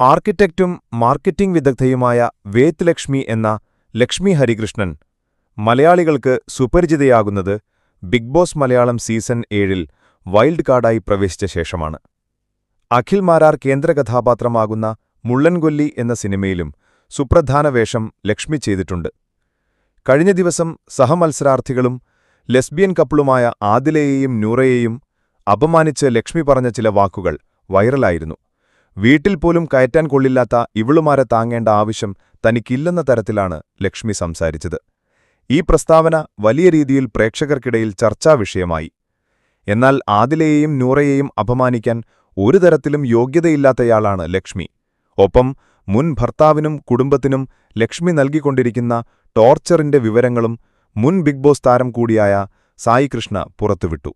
ആർക്കിടെക്റ്റും marketing വിദഗ്ധയുമായ വേത്ത് Lakshmi എന്ന ലക്ഷ്മി ഹരികൃഷ്ണൻ മലയാളികൾക്ക് സുപരിചിതയാകുന്നത് ബിഗ് ബോസ് മലയാളം സീസൺ ഏഴിൽ വൈൽഡ് കാർഡായി പ്രവേശിച്ച ശേഷമാണ്. അഖിൽ മാരാർ കേന്ദ്ര കഥാപാത്രമാകുന്ന മുള്ളൻകൊല്ലി എന്ന സിനിമയിലും സുപ്രധാന വേഷം ലക്ഷ്മി ചെയ്തിട്ടുണ്ട്. കഴിഞ്ഞ ദിവസം സഹമത്സരാർത്ഥികളും ലെസ്ബിയൻ കപ്പിളുമായ ആദിലയെയും നൂറയെയും അപമാനിച്ച് ലക്ഷ്മി പറഞ്ഞ ചില വാക്കുകൾ വൈറലായിരുന്നു. വീട്ടിൽ പോലും കയറ്റാൻ കൊള്ളില്ലാത്ത ഇവളുമാരെ താങ്ങേണ്ട ആവശ്യം തനിക്കില്ലെന്ന തരത്തിലാണ് ലക്ഷ്മി സംസാരിച്ചത്. ഈ പ്രസ്താവന വലിയ രീതിയിൽ പ്രേക്ഷകർക്കിടയിൽ ചർച്ചാവിഷയമായി എന്നാൽ ആദിലയെയും നൂറയെയും അപമാനിക്കാൻ ഒരു തരത്തിലും യോഗ്യതയില്ലാത്തയാളാണ് ലക്ഷ്മി. ഒപ്പം മുൻ ഭർത്താവിനും കുടുംബത്തിനും ലക്ഷ്മി നൽകിക്കൊണ്ടിരിക്കുന്ന ടോർച്ചറിന്റെ വിവരങ്ങളും മുൻ ബിഗ് ബോസ് താരം കൂടിയായ സായി കൃഷ്ണ പുറത്തുവിട്ടു.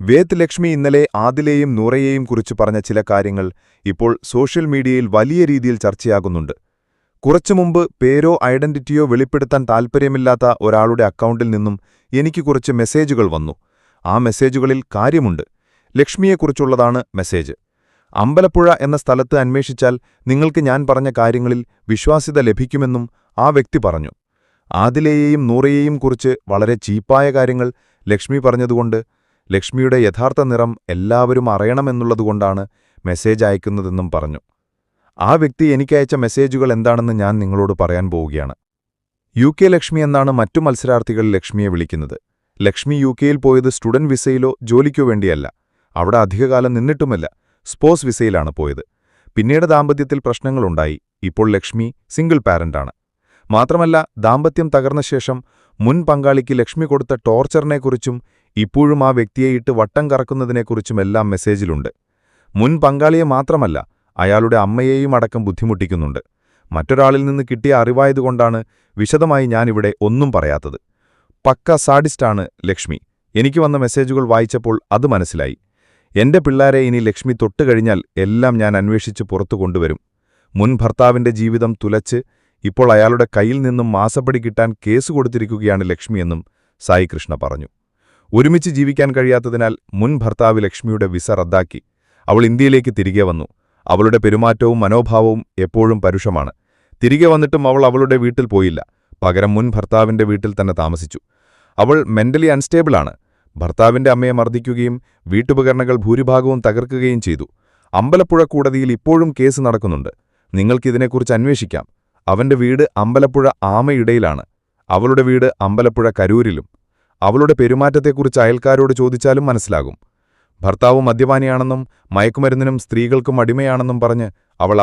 വേത്ത് ലക്ഷ്മി ഇന്നലെ ആദിലെയും നൂറയെയും കുറിച്ച് പറഞ്ഞ ചില കാര്യങ്ങൾ ഇപ്പോൾ സോഷ്യൽ മീഡിയയിൽ വലിയ രീതിയിൽ ചർച്ചയാകുന്നുണ്ട്. കുറച്ചു മുമ്പ് പേരോ ഐഡന്റിറ്റിയോ വെളിപ്പെടുത്താൻ താൽപ്പര്യമില്ലാത്ത ഒരാളുടെ അക്കൗണ്ടിൽ നിന്നും എനിക്ക് കുറച്ച് മെസ്സേജുകൾ വന്നു. ആ മെസ്സേജുകളിൽ കാര്യമുണ്ട്. ലക്ഷ്മിയെക്കുറിച്ചുള്ളതാണ് മെസ്സേജ്. അമ്പലപ്പുഴ എന്ന സ്ഥലത്ത് അന്വേഷിച്ചാൽ നിങ്ങൾക്ക് ഞാൻ പറഞ്ഞ കാര്യങ്ങളിൽ വിശ്വാസ്യത ലഭിക്കുമെന്നും ആ വ്യക്തി പറഞ്ഞു. ആദിലെയെയും നൂറയെയും കുറിച്ച് വളരെ ചീപ്പായ കാര്യങ്ങൾ ലക്ഷ്മി പറഞ്ഞതുകൊണ്ട് ലക്ഷ്മിയുടെ യഥാർത്ഥ നിറം എല്ലാവരും അറിയണമെന്നുള്ളതുകൊണ്ടാണ് മെസ്സേജ് അയക്കുന്നതെന്നും പറഞ്ഞു. ആ വ്യക്തി എനിക്കയച്ച മെസ്സേജുകൾ എന്താണെന്ന് ഞാൻ നിങ്ങളോട് പറയാൻ പോവുകയാണ്. യു കെ ലക്ഷ്മി എന്നാണ് മറ്റു മത്സരാർത്ഥികൾ ലക്ഷ്മിയെ വിളിക്കുന്നത്. ലക്ഷ്മി യു കെയിൽ പോയത് സ്റ്റുഡന്റ് വിസയിലോ ജോലിക്കോ വേണ്ടിയല്ല. അവിടെ അധികകാലം നിന്നിട്ടുമല്ല. സ്പോസ് വിസയിലാണ് പോയത്. പിന്നീട് ദാമ്പത്യത്തിൽ പ്രശ്നങ്ങളുണ്ടായി. ഇപ്പോൾ ലക്ഷ്മി സിംഗിൾ പാരന്റാണ്. മാത്രമല്ല ദാമ്പത്യം തകർന്ന ശേഷം മുൻ പങ്കാളിക്ക് ലക്ഷ്മി കൊടുത്ത ടോർച്ചറിനെക്കുറിച്ചും ഇപ്പോഴും ആ വ്യക്തിയെ ഇട്ട് വട്ടം കറക്കുന്നതിനെക്കുറിച്ചുമെല്ലാം മെസ്സേജിലുണ്ട്. മുൻ പങ്കാളിയെ മാത്രമല്ല അയാളുടെ അമ്മയെയും അടക്കം ബുദ്ധിമുട്ടിക്കുന്നുണ്ട്. മറ്റൊരാളിൽ നിന്ന് കിട്ടിയ അറിവായതുകൊണ്ടാണ് വിശദമായി ഞാനിവിടെ ഒന്നും പറയാത്തത്. പക്ക സാഡിസ്റ്റാണ് ലക്ഷ്മി. എനിക്ക് വന്ന മെസ്സേജുകൾ വായിച്ചപ്പോൾ അത് മനസ്സിലായി. എന്റെ പിള്ളാരെ ഇനി ലക്ഷ്മി തൊട്ടുകഴിഞ്ഞാൽ എല്ലാം ഞാൻ അന്വേഷിച്ച് പുറത്തു കൊണ്ടുവരും. മുൻ ഭർത്താവിന്റെ ജീവിതം തുലച്ച് ഇപ്പോൾ അയാളുടെ കയ്യിൽ നിന്നും മാസപ്പടി കിട്ടാൻ കേസ് കൊടുത്തിരിക്കുകയാണ് ലക്ഷ്മിയെന്നും സായി കൃഷ്ണ പറഞ്ഞു. ഒരുമിച്ച് ജീവിക്കാൻ കഴിയാത്തതിനാൽ മുൻ ഭർത്താവ് ലക്ഷ്മിയുടെ വിസ റദ്ദാക്കി. അവൾ ഇന്ത്യയിലേക്ക് തിരികെ വന്നു. അവളുടെ പെരുമാറ്റവും മനോഭാവവും എപ്പോഴും പരുഷമാണ്. തിരികെ വന്നിട്ടും അവൾ അവളുടെ വീട്ടിൽ പോയില്ല. പകരം മുൻ ഭർത്താവിന്റെ വീട്ടിൽ തന്നെ താമസിച്ചു. അവൾ മെന്റലി അൺസ്റ്റേബിളാണ് ഭർത്താവിന്റെ അമ്മയെ മർദ്ദിക്കുകയും വീട്ടുപകരണങ്ങൾ ഭൂരിഭാഗവും തകർക്കുകയും ചെയ്തു. അമ്പലപ്പുഴ കൂടതിയിൽ ഇപ്പോഴും കേസ് നടക്കുന്നുണ്ട്. നിങ്ങൾക്കിതിനെക്കുറിച്ച് അന്വേഷിക്കാം. അവന്റെ വീട് അമ്പലപ്പുഴ ആമയിടയിലാണ്. അവളുടെ വീട് അമ്പലപ്പുഴ കരൂരിലും. അവളുടെ പെരുമാറ്റത്തെക്കുറിച്ച് അയൽക്കാരോട് ചോദിച്ചാലും മനസ്സിലാകും. ഭർത്താവ് മദ്യപാനിയാണെന്നും മയക്കുമരുന്നിനും സ്ത്രീകൾക്കും അടിമയാണെന്നും പറഞ്ഞ് അവൾ